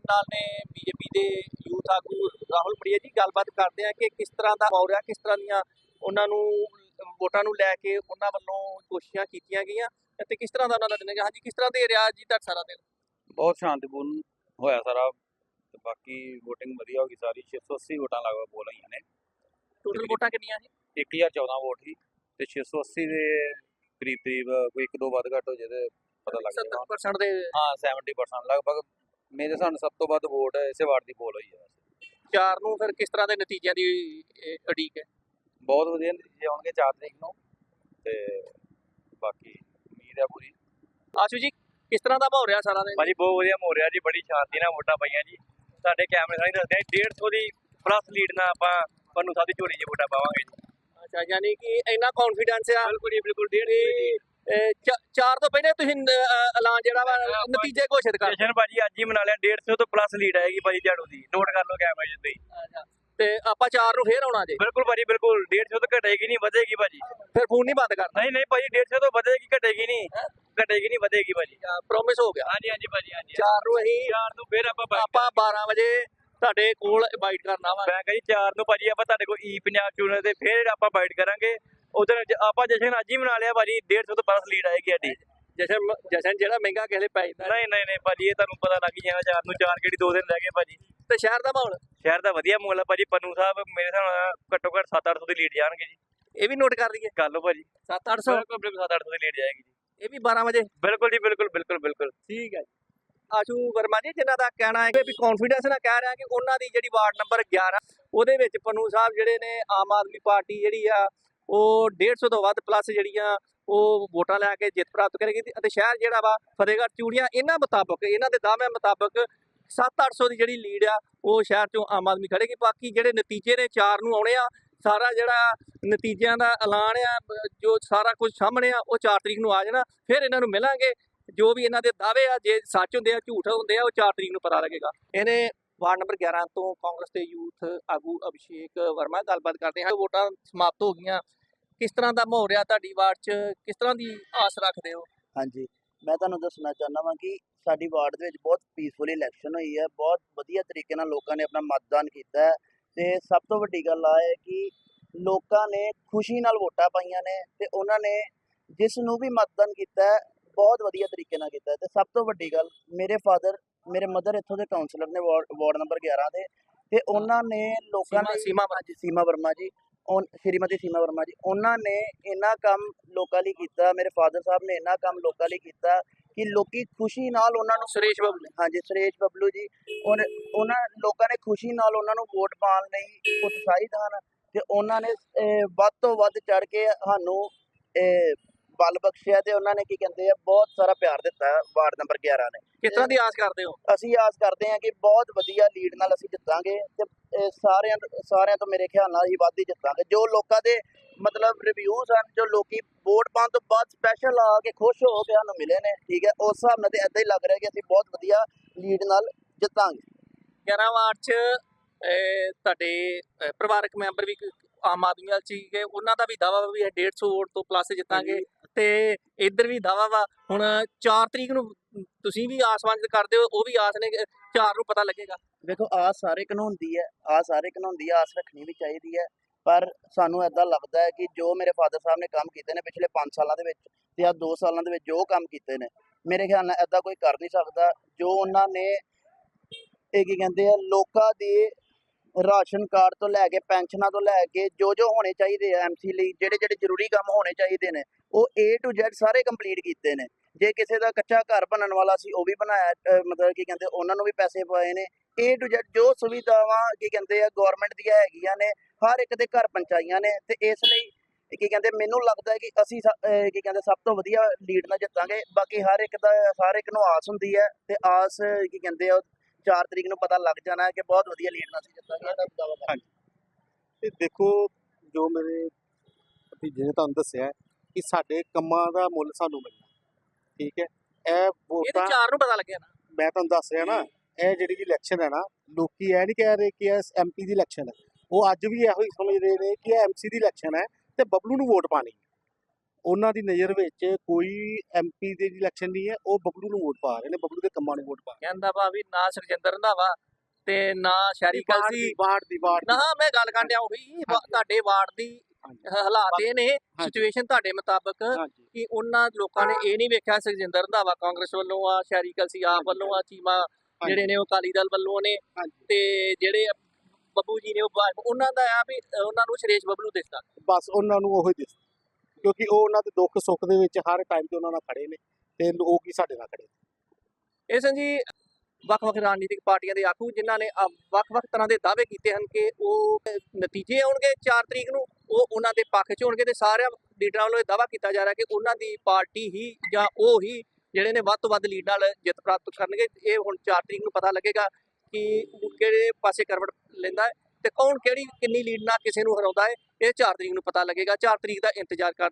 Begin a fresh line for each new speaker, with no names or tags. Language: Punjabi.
ਸਾਡੇ ਨਾਲ ਨੇ ਬੀਜੇਪੀ ਦੇ ਯੂਥ ਆਗੂ ਰਾਹੁਲ ਪੜੀਆ ਜੀ ਗੱਲਬਾਤ ਕਰਦੇ ਆ ਕਿ ਕਿਸ ਤਰ੍ਹਾਂ ਦਾ ਹੋ ਰਿਹਾ ਕਿਸ ਤਰ੍ਹਾਂ ਦੀਆਂ ਉਹਨਾਂ ਨੂੰ ਵੋਟਾਂ ਨੂੰ ਲੈ ਕੇ ਉਹਨਾਂ ਵੱਲੋਂ ਕੋਸ਼ਿਸ਼ਾਂ ਕੀਤੀਆਂ ਗਈਆਂ ਤੇ ਕਿਸ ਤਰ੍ਹਾਂ ਦਾ ਉਹਨਾਂ ਦਾ ਦਿਨ ਹੈਗਾ? ਹਾਂਜੀ ਕਿਸ ਤਰ੍ਹਾਂ ਦੇ ਰਿਹਾ ਜੀ ਤੁਹਾਡਾ ਸਾਰਾ ਦਿਨ?
ਬਹੁਤ ਸ਼ਾਂਤੀਪੂਰਨ ਹੋਇਆ ਸਾਰਾ ਤੇ ਬਾਕੀ VOTING ਵਧੀਆ ਹੋ ਗਈ ਸਾਰੀ 680 ਵੋਟਾਂ ਲਗਭਗ ਬੋਲ ਰਹੀਆਂ ਨੇ।
ਟੋਟਲ ਵੋਟਾਂ ਕਿੰਨੀਆਂ ਜੀ?
1014 ਵੋਟ ਸੀ ਤੇ 680 ਦੇ ਕਰੀਬ ਕਰੀਬ ਕੋਈ ਇੱਕ ਦੋ ਵੱਧ ਘੱਟ ਹੋ ਜੇ ਤੇ ਪਤਾ ਲੱਗ ਜਾਏਗਾ।
70% ਦੇ
ਹਾਂ 70% ਲਗਭਗ ਮੇਰੇ ਨਾਲ ਸਭ ਤੋਂ ਵੱਧ ਵੋਟ ਇਸੇ ਵਾਰਡ ਦੀ ਬੋਲ ਹੋਈ ਹੈ।
ਚਾਰ ਨੂੰ ਫਿਰ ਕਿਸ ਤਰ੍ਹਾਂ ਦੇ ਨਤੀਜਿਆਂ ਦੀ ਇਹ ਉਡੀਕ ਹੈ?
ਬਹੁਤ ਵਧੀਆ ਨਤੀਜੇ ਆਉਣਗੇ 4 ਤਰੀਕ ਨੂੰ ਤੇ ਬਾਕੀ ਉਮੀਦ ਹੈ ਪੂਰੀ।
ਆਸ਼ੂ ਜੀ ਕਿਸ ਤਰ੍ਹਾਂ ਦਾ ਹੋ ਰਿਹਾ ਸਾਰਾ ਦਿਨ?
ਭਾਜੀ ਬਹੁਤ ਵਧੀਆ ਹੋ ਰਿਹਾ ਜੀ ਬੜੀ ਸ਼ਾਂਤੀ ਨਾਲ ਵੋਟਾਂ ਪਈਆਂ ਜੀ। ਸਾਡੇ ਕੈਮਰੇ ਸਾਈ ਦੱਸਦੇ ਆ 150 ਦੀ ਪਲੱਸ ਲੀਡ ਨਾਲ ਆਪਾਂ ਪੰਨੂ ਸਾਹਿਬ ਦੀ ਝੋਲੀ 'ਚ ਵੋਟਾਂ ਪਾਵਾਂਗੇ ਜੀ।
ਅੱਛਾ ਯਾਨੀ ਕਿ ਇੰਨਾ ਕੌਨਫੀਡੈਂਸ ਆ
ਬਿਲਕੁਲ ਜੀ ਬਿਲਕੁਲ ਡੇਢ
ਇਹ ਚ- ਚਾਰ ਤੋਂ ਪਹਿਲੇ ਤੁਸੀਂ ਐਲਾਨ ਜਿਹੜਾ ਵਾ ਨਤੀਜੇ ਘੋਸ਼ਿਤ ਕਰ
ਜਸ਼ਨ ਭਾਜੀ ਅੱਜ ਹੀ ਮਨਾ ਲਿਆ 150 ਤੋਂ ਪਲੱਸ ਲੀਡ ਆਏਗੀ ਭਾਜੀ ਝਾੜੂ ਦੀ। ਨੋਟ ਕਰ ਲਓ ਕੈਮਰੇ ਤੁਸੀਂ
ਤੇ ਆਪਾਂ ਚਾਰ ਨੂੰ ਫੇਰ ਆਉਣਾ ਜੇ।
ਬਿਲਕੁਲ ਭਾਜੀ ਬਿਲਕੁਲ। 150 ਤੋਂ ਘਟੇਗੀ ਨਹੀਂ ਵਧੇਗੀ ਭਾਜੀ।
ਫਿਰ ਫੋਨ ਨਹੀਂ ਬੰਦ ਕਰਨਾ।
ਨਹੀਂ ਨਹੀਂ ਭਾਜੀ 150 ਤੋਂ ਵਧੇਗੀ ਘਟੇਗੀ ਨਹੀਂ। ਘਟੇਗੀ ਨਹੀਂ ਵਧੇਗੀ ਭਾਜੀ।
ਪ੍ਰੋਮਿਸ ਹੋ ਗਿਆ।
ਹਾਂਜੀ ਹਾਂਜੀ ਭਾਜੀ ਹਾਂਜੀ।
ਚਾਰ ਨੂੰ ਅਸੀਂ
ਚਾਰ ਨੂੰ ਫੇਰ ਆਪਾਂ
ਆਪਾਂ 12 ਵਜੇ ਤੁਹਾਡੇ ਕੋਲ ਬਾਈਟ ਕਰਨਾ ਵਾ।
ਮੈਂ ਕਹਿੰਦੀ ਚਾਰ ਨੂੰ ਭਾਜੀ ਆਪਾਂ ਤੁਹਾਡੇ ਕੋਲ ਈ ਪੰਜਾਬ ਚੂਨੇ ਤੇ ਫੇਰ ਆਪਾਂ ਬਾਈਟ ਕਰਾਂਗੇ। ਉਧਰ ਆਪਾਂ ਜਸ਼ਨ ਅੱਜ ਹੀ ਮਨਾ ਲਿਆ ਭਾਜੀ 150 ਤੋਂ ਪਲੱਸ ਲੀਡ ਆਏਗੀ ਸਾਡੀ।
ਜਸ਼ਨ ਜਸ਼ਨ ਜਿਹੜਾ ਮਹਿੰਗਾ ਕਿਸੇ ਲਈ ਪੈ ਜਾਂਦਾ।
ਨਹੀਂ ਨਹੀਂ ਨਹੀਂ ਭਾਜੀ ਇਹ ਤੁਹਾਨੂੰ ਪਤਾ ਲੱਗ ਹੀ ਜਾਣਾ ਚਾਰ ਨੂੰ ਚਾਰ ਕਿਹੜੀ ਦੋ ਦਿਨ ਰਹਿ ਗਏ ਭਾਜੀ।
ਤੇ ਸ਼ਹਿਰ ਦਾ ਮਾਹੌਲ?
ਸ਼ਹਿਰ ਦਾ ਵਧੀਆ ਮੁੱਲ ਆ ਭਾਜੀ ਪੰਨੂ ਸਾਹਿਬ ਮੇਰੇ ਹਿਸਾਬ ਨਾਲ ਘੱਟੋ ਘੱਟ 7-800 ਦੀ ਲੀਡ ਜਾਣਗੇ ਜੀ।
ਇਹ ਵੀ ਨੋਟ ਕਰ ਲਈਏ।
ਕਰ ਲਓ ਭਾਜੀ।
7-800
ਬਿਲਕੁਲ ਬਿਲਕੁਲ 7-800 ਦੀ ਲੀਡ ਜਾਏਗੀ ਜੀ।
ਇਹ ਵੀ 12 ਵਜੇ?
ਬਿਲਕੁਲ ਜੀ ਬਿਲਕੁਲ ਬਿਲਕੁਲ ਬਿਲਕੁਲ।
ਠੀਕ ਹੈ ਆਸ਼ੂ ਵਰਮਾ ਜੀ ਜਿਨ੍ਹਾਂ ਦਾ ਕਹਿਣਾ ਹੈ ਕਿ ਵੀ ਕੌਨਫੀਡੈਂਸ ਨਾਲ ਕਹਿ ਰਿਹਾ ਕਿ ਉਹਨਾਂ ਦੀ ਜਿਹੜੀ ਵਾਰਡ ਨੰਬਰ 11 ਉਹਦੇ ਵਿੱਚ ਪੰਨੂ ਸਾਹਿਬ ਜਿਹੜੇ ਨੇ ਆਮ ਆਦਮੀ ਪਾਰਟੀ ਜਿਹੜੀ ਆ ਉਹ 150 ਤੋਂ ਵੱਧ ਪਲੱਸ ਜਿਹੜੀਆਂ ਉਹ ਵੋਟਾਂ ਲੈ ਕੇ ਜਿੱਤ ਪ੍ਰਾਪਤ ਕਰੇਗੀ ਅਤੇ ਸ਼ਹਿਰ ਜਿਹੜਾ ਵਾ, ਫਤਿਹਗੜ੍ਹ, ਚੂੜੀਆਂ, ਇਹਨਾਂ ਮੁਤਾਬਕ, ਇਹਨਾਂ ਦੇ ਦਾਅਵਿਆਂ ਮੁਤਾਬਕ 7-800 ਦੀ ਜਿਹੜੀ ਲੀਡ ਆ, ਉਹ ਸ਼ਹਿਰ ਚੋਂ ਆਮ ਆਦਮੀ ਖੜੇਗੀ ਬਾਕੀ ਜਿਹੜੇ ਨਤੀਜੇ ਨੇ ਚਾਰ ਨੂੰ ਆਉਣੇ ਆ, ਸਾਰਾ ਜਿਹੜਾ ਨਤੀਜਿਆਂ ਦਾ ਐਲਾਨ ਆ ਜੋ ਸਾਰਾ ਕੁਝ ਸਾਹਮਣੇ ਆ, ਉਹ 4 ਤਰੀਕ ਨੂੰ ਆ ਜਾਣਾ। ਫਿਰ ਇਹਨਾਂ ਨੂੰ ਮਿਲਾਂਗੇ। ਜੋ ਵੀ ਇਹਨਾਂ ਦੇ ਦਾਅਵੇ ਆ, ਜੇ ਸੱਚ ਹੁੰਦੇ ਆ, ਝੂਠ ਹੁੰਦੇ ਆ, ਉਹ 4 ਤਰੀਕ ਨੂੰ ਪਤਾ ਲੱਗੇਗਾ। ਇਹਨੇ ਵਾਰਡ ਨੰਬਰ 11 ਤੋਂ ਕਾਂਗਰਸ ਦੇ ਯੂਥ ਆਗੂ ਅਭਿਸ਼ੇਕ ਵਰਮਾ ਗੱਲਬਾਤ ਕਰਦੇ ਹਾਂ। ਵੋਟਾਂ ਸਮਾਪਤ ਹੋ ਗਈਆਂ। ਕਿਸ ਤਰ੍ਹਾਂ ਦਾ ਮਾਹੌਲ ਰਿਹਾ ਤੁਹਾਡੀ ਵਾਰਡ 'ਚ? ਕਿਸ ਤਰ੍ਹਾਂ ਦੀ ਆਸ ਰੱਖਦੇ ਹੋ?
ਹਾਂਜੀ। ਮੈਂ ਤੁਹਾਨੂੰ ਦੱਸਣਾ ਚਾਹੁੰਦਾ ਵਾਂ ਕਿ ਸਾਡੀ ਵਾਰਡ ਦੇ ਵਿੱਚ ਬਹੁਤ ਪੀਸਫੁਲੀ ਇਲੈਕਸ਼ਨ ਹੋਈ ਹੈ। ਬਹੁਤ ਵਧੀਆ ਤਰੀਕੇ ਨਾਲ ਲੋਕਾਂ ਨੇ ਆਪਣਾ ਮਤਦਾਨ ਕੀਤਾ ਹੈ ਤੇ ਸਭ ਤੋਂ ਵੱਡੀ ਗੱਲ ਆ ਹੈ ਕਿ ਲੋਕਾਂ ਨੇ ਖੁਸ਼ੀ ਨਾਲ ਵੋਟਾਂ ਪਾਈਆਂ ਨੇ ਤੇ ਉਹਨਾਂ ਨੇ ਜਿਸ ਨੂੰ ਵੀ ਮਤਦਾਨ ਕੀਤਾ ਬਹੁਤ ਵਧੀਆ ਤਰੀਕੇ ਨਾਲ ਕੀਤਾ ਤੇ ਸਭ ਤੋਂ ਵੱਡੀ ਗੱਲ ਮੇਰੇ ਫਾਦਰ ਮੇਰੇ ਮਦਰ ਇੱਥੋਂ ਦੇ ਕਾਉਂਸਲਰ ਨੇ ਵਾਰਡ ਨੰਬਰ 11 ਦੇ ਤੇ ਉਹਨਾਂ ਨੇ ਲੋਕਾਂ ਨੇ
ਸੀਮਾ
ਵਰਮਾ ਜੀ। ਉਹ ਸ਼੍ਰੀਮਤੀ ਸੀਮਾ ਵਰਮਾ ਜੀ ਉਹਨਾਂ ਨੇ ਇੰਨਾ ਕੰਮ ਲੋਕਾਂ ਲਈ ਕੀਤਾ ਮੇਰੇ ਫਾਦਰ ਸਾਹਿਬ ਨੇ ਇੰਨਾ ਕੰਮ ਲੋਕਾਂ ਲਈ ਕੀਤਾ ਕਿ ਲੋਕੀ ਖੁਸ਼ੀ ਨਾਲ ਉਹਨਾਂ ਨੂੰ
ਸੁਰੇਸ਼ ਬਾਬੂ ਨੇ
ਹਾਂਜੀ ਸੁਰੇਸ਼ ਬੱਬਲੂ ਜੀ ਔਰ ਉਹਨਾਂ ਲੋਕਾਂ ਨੇ ਖੁਸ਼ੀ ਨਾਲ ਉਹਨਾਂ ਨੂੰ ਵੋਟ ਪਾਉਣ ਲਈ ਉਤਸ਼ਾਹਿਤ ਹਨ ਤੇ ਉਹਨਾਂ ਨੇ ਵੱਧ ਤੋਂ ਵੱਧ ਚੜ ਕੇ ਸਾਨੂੰ ਬਲ ਬਖਸ਼ਿਆ ਤੇ ਉਹਨਾਂ ਨੇ ਕੀ ਕਹਿੰਦੇ ਆ ਬਹੁਤ ਸਾਰਾ ਪਿਆਰ ਦਿੱਤਾ ਵਾਰਡ ਨੰਬਰ 11 ਨੇ।
ਕਿਸ ਤਰ੍ਹਾਂ ਦੀ ਆਸ ਕਰਦੇ ਹੋ?
ਅਸੀਂ ਆਸ ਕਰਦੇ ਹਾਂ ਕਿ ਬਹੁਤ ਵਧੀਆ ਲੀਡ ਨਾਲ ਅਸੀਂ ਜਿੱਤਾਂਗੇ ਤੇ ਸਾਰਿਆਂ ਸਾਰਿਆਂ ਤੋਂ ਮੇਰੇ ਖਿਆਲ ਨਾਲ ਹੀ ਵੱਧ ਹੀ ਜਿੱਤਾਂਗੇ। ਜੋ ਲੋਕਾਂ ਦੇ ਮਤਲਬ ਰਿਵਿਊਜ਼ ਹਨ ਜੋ ਲੋਕੀ ਵੋਟ ਪਾਉਣ ਤੋਂ ਬਾਅਦ ਸਪੈਸ਼ਲ ਆ ਕੇ ਖੁਸ਼ ਹੋ ਕੇ ਸਾਨੂੰ ਮਿਲੇ ਨੇ ਠੀਕ ਹੈ ਉਸ ਹਿਸਾਬ ਨਾਲ ਤੇ ਐਦਾਂ ਹੀ ਲੱਗ ਰਿਹਾ ਕਿ ਅਸੀਂ ਬਹੁਤ ਵਧੀਆ ਲੀਡ ਨਾਲ ਜਿੱਤਾਂਗੇ।
11 ਵਾਰਡ 'ਚ ਤੁਹਾਡੇ ਪਰਿਵਾਰਕ ਮੈਂਬਰ ਵੀ ਆਮ ਆਦਮੀ ਵਾਲ ਚ ਸੀਗੇ ਉਹਨਾਂ ਦਾ ਵੀ ਦਾਵਾ ਵੀ ਹੈ 150 ਵੋਟ ਤੋਂ ਪਲੱਸ ਜਿੱਤਾਂਗੇ। ਤੇ ਇੱਧਰ ਵੀ ਦਾਵਾ ਵਾ। ਹੁਣ 4 ਤਰੀਕ ਨੂੰ ਤੁਸੀਂ ਵੀ ਆਸਮਾਨ ਕਰਦੇ ਹੋ, ਉਹ ਵੀ ਆਸ ਨੇ 4 ਨੂੰ ਪਤਾ ਲੱਗੇਗਾ।
ਵੇਖੋ ਆਸ ਸਾਰੇ ਕਾਨੂੰਨ ਹੈ, ਆਸ ਸਾਰੇ ਕਾਨੂੰਨ ਹੈ, ਆਸ ਰੱਖਣੀ ਵੀ ਚਾਹੀਦੀ ਹੈ। ਪਰ ਸਾਨੂੰ ਐਦਾਂ ਲੱਗਦਾ ਹੈ ਕਿ ਜੋ ਮੇਰੇ ਫਾਦਰ ਸਾਹਿਬ ਨੇ ਕੰਮ ਕੀਤੇ ਨੇ ਪਿਛਲੇ 5 ਸਾਲਾਂ ਦੇ ਵਿੱਚ ਤੇ ਆ 2 ਸਾਲਾਂ ਦੇ ਵਿੱਚ ਜੋ ਕੰਮ ਕੀਤੇ ਨੇ, ਮੇਰੇ ਖਿਆਲ ਨਾਲ ਐਦਾਂ ਕੋਈ ਕਰ ਨਹੀਂ ਸਕਦਾ। ਜੋ ਉਹਨਾਂ ਨੇ ਇਹ ਕੀ ਕਹਿੰਦੇ ਆ, ਲੋਕਾਂ ਦੇ ਰਾਸ਼ਨ ਕਾਰਡ ਤੋਂ ਲੈ ਕੇ, ਪੈਨਸ਼ਨਾਂ ਤੋਂ ਲੈ ਕੇ, ਜੋ ਜੋ ਹੋਣੇ ਚਾਹੀਦੇ ਆ ਐਮਸੀ ਲਈ, ਜਿਹੜੇ ਜਿਹੜੇ ਜ਼ਰੂਰੀ ਕੰਮ ਹੋਣੇ ਚਾਹੀਦੇ ਨੇ, ਉਹ A to Z ਸਾਰੇ ਕੰਪਲੀਟ ਕੀਤੇ ਨੇ। ਜੇ ਕਿਸੇ ਦਾ ਕੱਚਾ ਘਰ ਬਣਨ ਵਾਲਾ ਸੀ, ਉਹ ਵੀ ਬਣਾਇਆ ਮਤਲਬ ਕੀ ਕਹਿੰਦੇ, ਉਹਨਾਂ ਨੂੰ ਵੀ ਪੈਸੇ ਪਾਏ ਨੇ। A to Z ਜੋ ਸੁਵਿਧਾਵਾਂ, ਕੀ ਕਹਿੰਦੇ ਆ ਗਵਰਨਮੈਂਟ ਦੀਆਂ ਹੈਗੀਆਂ ਨੇ, ਹਰ ਇੱਕ ਦੇ ਘਰ ਪਹੁੰਚਾਈਆਂ ਨੇ, ਤੇ ਇਸ ਲਈ ਕੀ ਕਹਿੰਦੇ, ਮੈਨੂੰ ਲੱਗਦਾ ਹੈ ਕਿ ਅਸੀਂ ਕੀ ਕਹਿੰਦੇ, ਸਭ ਤੋਂ ਵਧੀਆ ਲੀਡ ਨਾਲ ਜਿੱਤਾਂਗੇ। ਬਾਕੀ ਹਰ ਇੱਕ ਦਾ, ਹਰ ਇੱਕ ਨੂੰ ਆਸ ਹੁੰਦੀ ਹੈ, ਤੇ ਆਸ ਕੀ ਕਹਿੰਦੇ ਆ 4 ਤਰੀਕ ਨੂੰ ਪਤਾ ਲੱਗ ਜਾਣਾ ਹੈ ਕਿ ਬਹੁਤ ਵਧੀਆ ਲੀਡ ਨਾਲ ਅਸੀਂ ਜਿੱਤਾਂਗੇ ਕਰਾਂਗੇ।
ਤੇ ਦੇਖੋ ਜੋ ਮੇਰੇ ਭਤੀਜੇ ਨੇ ਤੁਹਾਨੂੰ ਦੱਸਿਆ ਹੈ ਕਿ ਸਾਡੇ ਕੰਮਾਂ ਦਾ ਮੁੱਲ ਸਾਨੂੰ ਮਿਲਣਾ ਠੀਕ ਹੈ? ਇਹ
ਇਹ
ਵੋਟਾਂ
ਤੇ 4 ਨੂੰ ਪਤਾ ਲੱਗਿਆ ਨਾ।
ਮੈਂ ਤੁਹਾਨੂੰ ਦੱਸ ਰਿਹਾ ਨਾ ਇਹ ਜਿਹੜੀ ਇਲੈਕਸ਼ਨ ਹੈ ਨਾ ਲੋਕੀ ਇਹ ਨਹੀਂ ਕਹਿ ਰਹੇ ਕਿ ਇਹ ਐਮਪੀ ਦੀ ਇਲੈਕਸ਼ਨ ਹੈ। ਉਹ ਅੱਜ ਵੀ ਇਹੋ ਹੀ ਸਮਝਦੇ ਨੇ ਕਿ ਇਹ ਐਮਸੀ ਦੀ ਇਲੈਕਸ਼ਨ ਹੈ ਤੇ ਬਬਲੂ ਨੂੰ ਵੋਟ ਪਾਣੀ ਹੈ। ਉਹਨਾਂ ਦੀ ਨਜ਼ਰ ਵਿੱਚ ਕੋਈ ਐਮਪੀ ਦੀ ਇਲੈਕਸ਼ਨ ਨਹੀਂ ਹੈ ਉਹ ਬਬਲੂ ਨੂੰ ਵੋਟ ਪਾ ਰਹੇ ਨੇ ਬਬਲੂ ਦੇ ਕੰਮਾਂ ਨੂੰ ਵੋਟ ਪਾ ਰਹੇ
ਕਹਿੰਦਾ ਵਾ ਵੀ ਨਾ ਸੁਖਜਿੰਦਰ ਰੰਧਾਵਾ ਤੇ ਨਾ ਸ਼ਹਿਰੀ ਕਲਸੀ।
ਦੀ ਵਾਰਡ ਦੀ ਵਾਰਡ
ਨਾ ਮੈਂ ਗੱਲ ਕਰਨ ਡਿਆ ਉਹੀ। ਤੁਹਾਡੇ ਵਾਰਡ ਦੀ। ਹ- ਹਾਲਾਤ ਇਹ ਨੇ। ਸਿਚੁਏਸ਼ਨ ਤੁਹਾਡੇ ਮੁਤਾਬਕ ਕਿ ਉਹਨਾਂ ਲੋਕਾਂ ਨੇ ਇਹ ਨਹੀਂ ਵੇਖਿਆ ਸੁਖਜਿੰਦਰ ਰੰਧਾਵਾ ਕਾਂਗਰਸ ਵੱਲੋਂ ਆ ਸ਼ਹਿਰੀ ਕਲਸੀ ਆਪ ਵੱਲੋਂ ਆ ਚੀਮਾ ਜਿਹੜੇ ਨੇ ਉਹ ਅਕਾਲੀ ਦਲ ਵੱਲੋਂ ਨੇ ਤੇ ਜਿਹੜੇ ਬੱਬੂ ਜੀ ਨੇ ਉਹ ਉਹਨਾਂ ਦਾ ਆ ਵੀ ਉਹਨਾਂ ਨੂੰ ਸ਼੍ਰੇਸ਼ ਬੱਬਲੂ ਦਿਸਦਾ।
ਬਸ ਉਹਨਾਂ ਨੂੰ ਉਹੀ ਦਿਸ ਕਿਉਂਕਿ ਉਹ ਉਹਨਾਂ ਦੇ ਦੁੱਖ ਸੁੱਖ ਦੇ ਵਿੱਚ ਹਰ ਟਾਈਮ ਤੇ ਉਹਨਾਂ ਨਾਲ ਖੜੇ ਨੇ ਤੇ ਉਹ ਕੀ ਸਾਡੇ ਨਾਲ ਖੜੇ
ਇਹ ਸਨ ਵੱਖ-ਵੱਖ ਰਾਜਨੀਤਿਕ ਪਾਰਟੀਆਂ ਦੇ ਆਗੂ ਜਿਨ੍ਹਾਂ ਨੇ ਵੱਖ-ਵੱਖ ਤਰ੍ਹਾਂ ਦੇ ਦਾਅਵੇ ਕੀਤੇ ਹਨ ਕਿ ਉਹ ਨਤੀਜੇ ਆਉਣਗੇ 4 ਤਰੀਕ ਨੂੰ, ਉਹ ਉਹਨਾਂ ਦੇ ਪੱਖ 'ਚ ਹੋਣਗੇ ਤੇ ਸਾਰਿਆਂ ਲੀਡਰਾਂ ਵੱਲੋਂ ਇਹ ਦਾਅਵਾ ਕੀਤਾ ਜਾ ਰਿਹਾ ਕਿ ਉਹਨਾਂ ਦੀ ਪਾਰਟੀ ਹੀ ਜਾਂ ਉਹ ਹੀ ਜਿਹੜੇ ਨੇ ਵੱਧ ਤੋਂ ਵੱਧ ਲੀਡ ਨਾਲ ਜਿੱਤ ਪ੍ਰਾਪਤ ਕਰਨਗੇ। ਇਹ ਹੁਣ 4 ਤਰੀਕ ਨੂੰ ਪਤਾ ਲੱਗੇਗਾ ਕਿ ਕਿਹੜੇ ਪਾਸੇ ਕਰਵਟ ਲੈਂਦਾ ਹੈ। ਤੇ ਕੌਣ ਕਿਹੜੀ, ਕਿੰਨੀ ਲੀਡ ਨਾਲ ਕਿਸੇ ਨੂੰ ਹਰਾਉਂਦਾ ਹੈ, ਇਹ 4 ਤਰੀਕ ਨੂੰ ਪਤਾ ਲੱਗੇਗਾ। 4 ਤਰੀਕ ਦਾ ਇੰਤਜ਼ਾਰ ਕਰਦਾ